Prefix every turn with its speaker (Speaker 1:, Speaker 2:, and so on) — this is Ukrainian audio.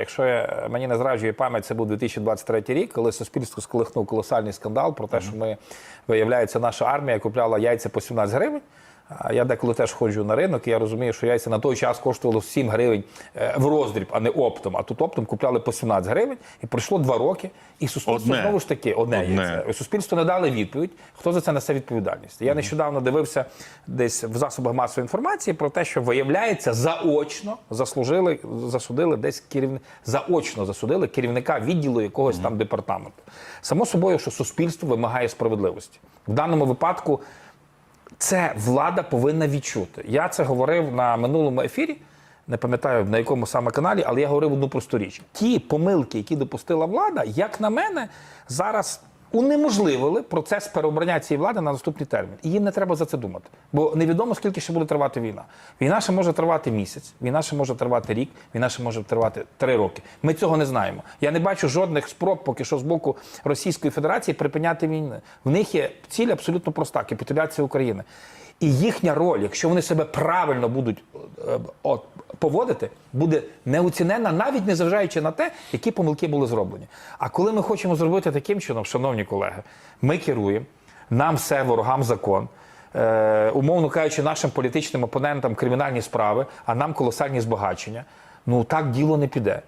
Speaker 1: якщо я, мені не зраджує пам'ять, це був 2023 рік, коли суспільство сколихнув колосальний скандал про те, що ми, виявляється, наша армія купляла яйця по 17 гривень. Я деколи теж ходжу на ринок, і я розумію, що яйця на той час коштували 7 гривень е, в роздріб, а не оптом. А тут оптом купляли по 17 гривень, і пройшло два роки, і суспільство
Speaker 2: Одне.
Speaker 1: знову ж таки одне,
Speaker 2: Одне.
Speaker 1: яйце. Суспільство не дали відповідь. Хто за це несе відповідальність? Я нещодавно дивився десь в засобах масової інформації про те, що виявляється, заочно заслужили, засудили десь керівник, заочно засудили керівника відділу якогось там департаменту. Само собою, що суспільство вимагає справедливості в даному випадку. Це влада повинна відчути. Я це говорив на минулому ефірі. Не пам'ятаю на якому саме каналі, але я говорив одну просту річ. Ті помилки, які допустила влада, як на мене, зараз унеможливили процес переобрання цієї влади на наступний термін. І їм не треба за це думати. Бо невідомо, скільки ще буде тривати війна. Війна ще може тривати місяць, війна ще може тривати рік, війна ще може тривати три роки. Ми цього не знаємо. Я не бачу жодних спроб поки що з боку Російської Федерації припиняти війни. В них є ціль абсолютно проста капітуляція України. І їхня роль, якщо вони себе правильно будуть е, от, поводити, буде неоцінена, навіть не зважаючи на те, які помилки були зроблені. А коли ми хочемо зробити таким чином, шановні колеги, ми керуємо, нам все ворогам закон. Е, умовно кажучи, нашим політичним опонентам кримінальні справи, а нам колосальні збагачення. Ну так діло не піде.